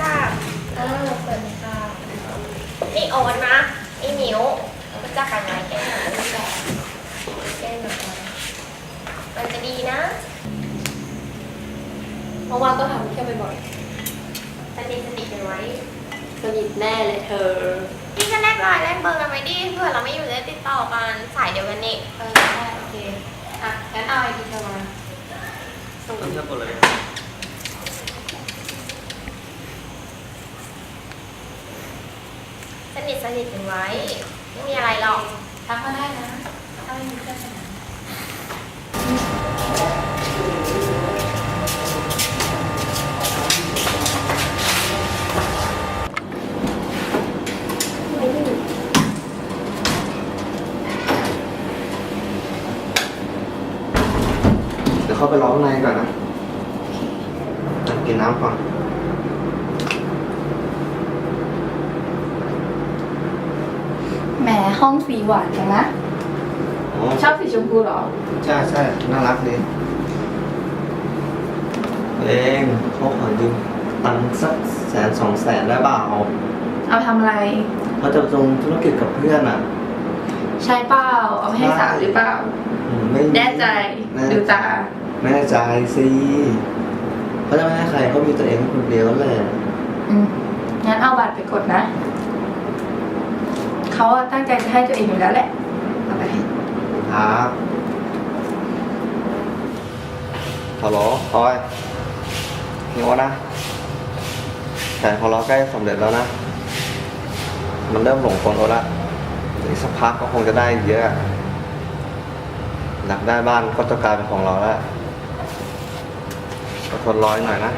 จักเออเปิดค่ะนี่โอ๊ตนะไอ้หมิวรู้จักกันไหมแกหน่อยรู้จักแกหน่อยมันจะดีนะว่างๆก็ทำแค่บ่อยสนิทสนิทกันไว้ๆสนิทแน่เลยเธอ พี่ก็แลกไลน์แลกเบอร์กันไว้ดิเผื่อเราไม่อยู่จะได้ติดต่อกันสายเดียวกันนี่เออได้โอเค อะงั้นเอาไอดีเธอมาส่ง ต้องเลือกหมดเลย นิทสนิทกันไว้ ไม่มีอะไรหรอกทักมาได้นะถ้าไม่มีเพื่อนสนามเดี๋ยวเข้าไปร้องในก่อนนะ กินน้ำก่อน แหมห้องสีหวานจังนะ อ๋อชอบสีชมพูเหรอ ใช่ใช่น่ารักดีเองเขาขอยืมตังค์สักแสนสองแสนได้เปล่าเอาทำอะไร เขาจะลงธุรกิจกับเพื่อนอะใช่เปล่า เอาไปให้สาวหรือเปล่า อืมไม่มีแน่ใจ แน่ดูตา แน่ใจสิเขาจะไม่ให้ใครเขามีตัวเองคนเดียวแหละอืมงั้นเอาบัตรไปกดนะ เขาตั้งใจจะให้ตัวเองอยู่แล้วแหละเอาไปครับฮัลโหลพอยนี่วนะแผนของเราใกล้สำเร็จแล้วนะ มันเริ่มหลงกลเราละอีกสักพักก็คงจะได้เยอะอยากได้บ้านก็จะกลายเป็นของเราแล้วอดทนร้อยหน่อยนะ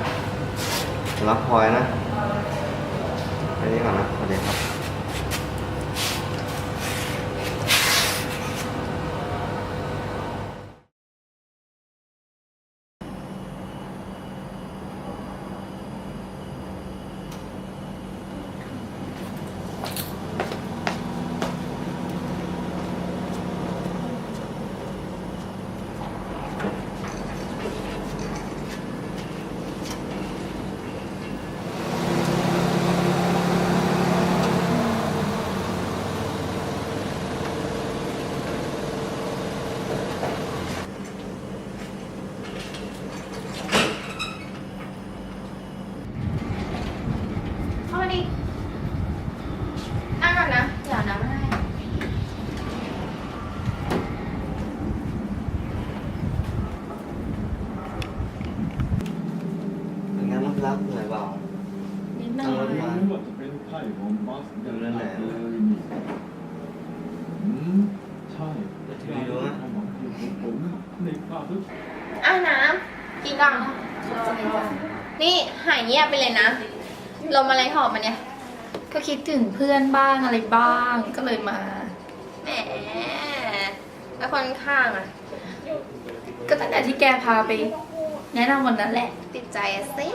รักพลอยนะแค่นี้ก่อนนะสวัสดีครับ เข้ามาดินั่งก่อนนะ เดี๋ยวน้ำให้ เป็นไงบ้างครับเหนื่อยเปล่า นิดหน่ นั่ อง รถ ย มา ไม่ว่าจะเป็นไพ่ข องบัสยังไงเลยอืมใช่ทีวีดูนะความหวังของผมในภาพทุกอะน้ำกินก่อนนี่หายเงียบไปเลยนะลมอะไรหอบมาเนี่ย ก็คิดถึงเพื่อนบ้างอะไรบ้างก็เลยมาแหมแล้วคนข้างอะ ก็ตั้งแต่ที่แกพาไป แนะนำวันนั้นแหละ ติดใจสิ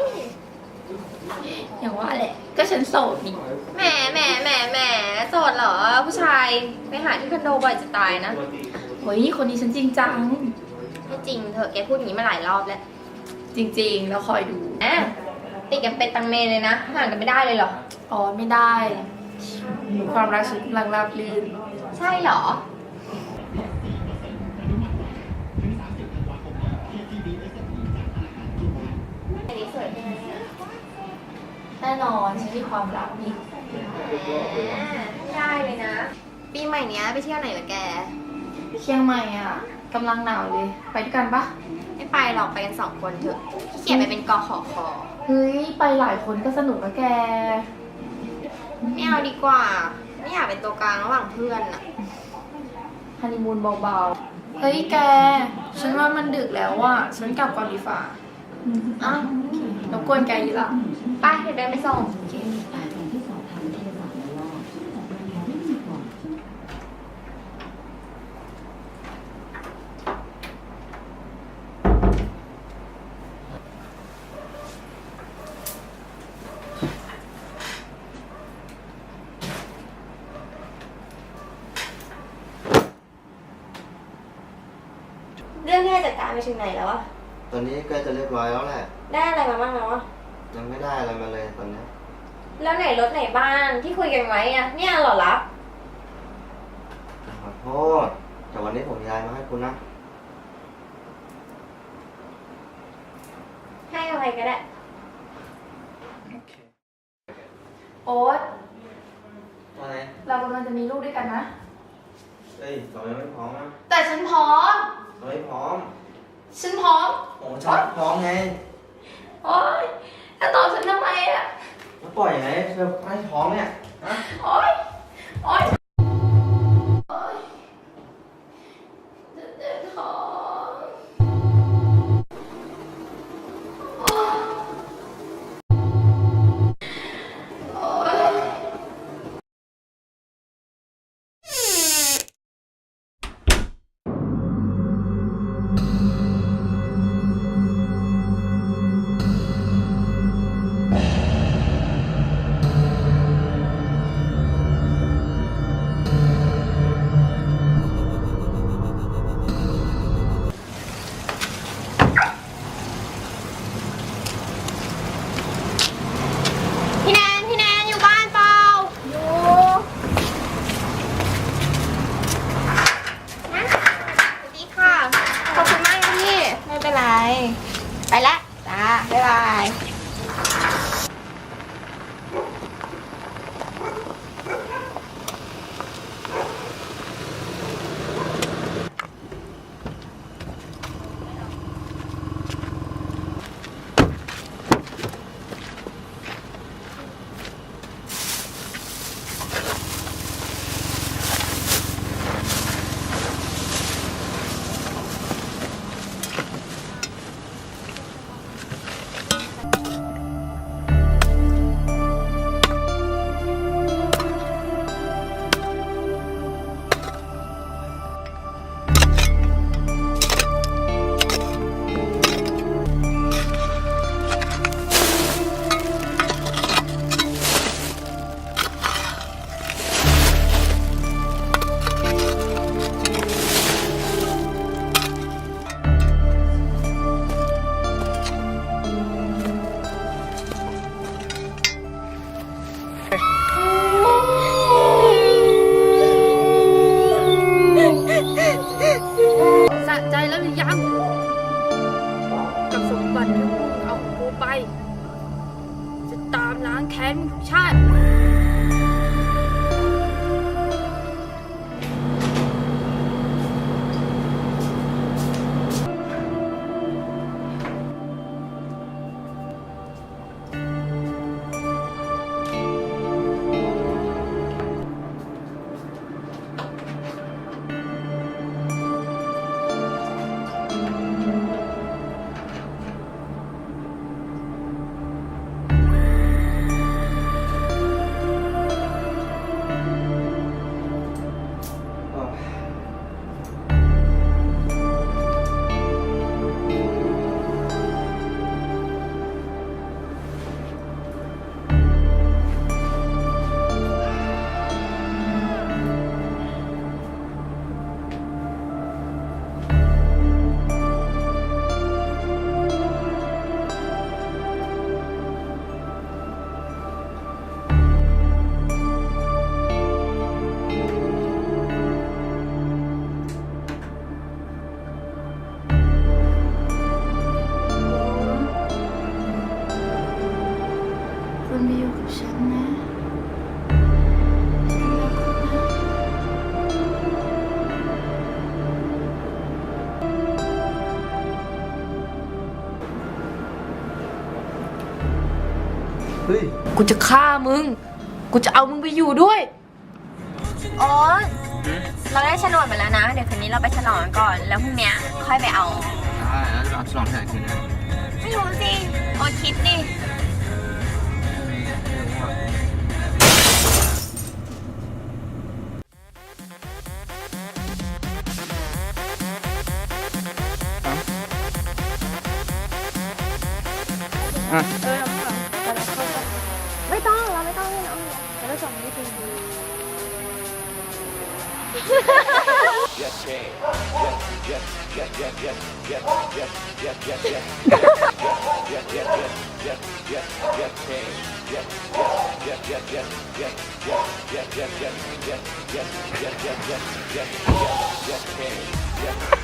อย่างว่าแหละ ก็ฉันโสดนี่แหมแหมแหมแหมโสดเหรอ ผู้ชายไปหาที่คอนโดบ่อยจะตายนะเฮ้ยคนนี้ฉันจริงจัง ไม่จริงเถอะแกพูดอย่างนี้มาหลายรอบแล้ว จริงๆ แล้วคอยดูแหมติดกันเป็นตังเมเลยนะห่างกันไม่ได้เลยเหรอ อ๋อไม่ได้ ความรักฉันกำลังราบรื่น ใช่เหรอ แน่นอนฉันมีความรักนี่แหมได้เลยนะ ปีใหม่เนี้ยไปเที่ยวไหนเหรอแก เชียงใหม่อะกำลังหนาวเลย ไปด้วยกันปะไม่ไปหรอกไปกันสองคนเถอะขี้เกียจไปเป็นกอขอคอเฮ้ย ไปหลายคนก็สนุกนะแก ไม่เอาดีกว่า ไม่อยากเป็นตัวกลางระหว่างเพื่อนอะฮันนีมูนเบาๆ เฮ้ยแก ฉันว่ามันดึกแล้วอะ ฉันกลับก่อนดีฝ่าอ้าวรบกวนแกอีกละ ไปเดี๋ยวเดินไปส่ง เรื่องที่ให้จัดการไปถึงไหนแล้ววะ ตอนนี้ใกล้จะเรียบร้อยแล้วแหละ ได้อะไรมาบ้างแล้ววะ ยังไม่ได้อะไรมาเลยตอนเนี้ยแล้วไหนรถไหนบ้างที่คุยกันไว้อะเนี่ยเหรอรับขอโทษแต่วันนี้ผมย้ายมาให้คุณนะ ให้อะไรก็ได้ โอ๊ตอะไรเรากำลังจะมีลูกด้วยกันนะ เอ้ยเรายังไม่พร้อมนะแต่ฉันพร้อม เราไม่พร้อมฉันพร้อม โอ้ฉันพร้อมไง โอ๊ย จะตอบฉันทำไมอะแล้วปล่อยไงเธอไม่พร้อมเนี่ยฮะโอ๊ย โอ๊ย เฮ้ย กูจะฆ่ามึง กูจะเอามึงไปอยู่ด้วยโอ๊ตเราได้โฉนดมาแล้วนะ เดี๋ยวคืนนี้เราไปฉลองกันก่อน แล้วพรุ่งเนี้ยค่อยไปเอา ได้แล้วจะเอาฉลองที่ไหนคืนนี้ไม่รู้สิโอ๊ตคิดดิ Yes, Jane. Yes, yes, yes, yes, yes, yes, yes, yes, yes, yes. Yes, yes, yes, yes, yes, yes, Jane. Yes, yes, yes, yes, yes, yes, yes, yes, yes, yes, yes, yes, yes, yes, yes, yes, yes, yes, Jane. Yes.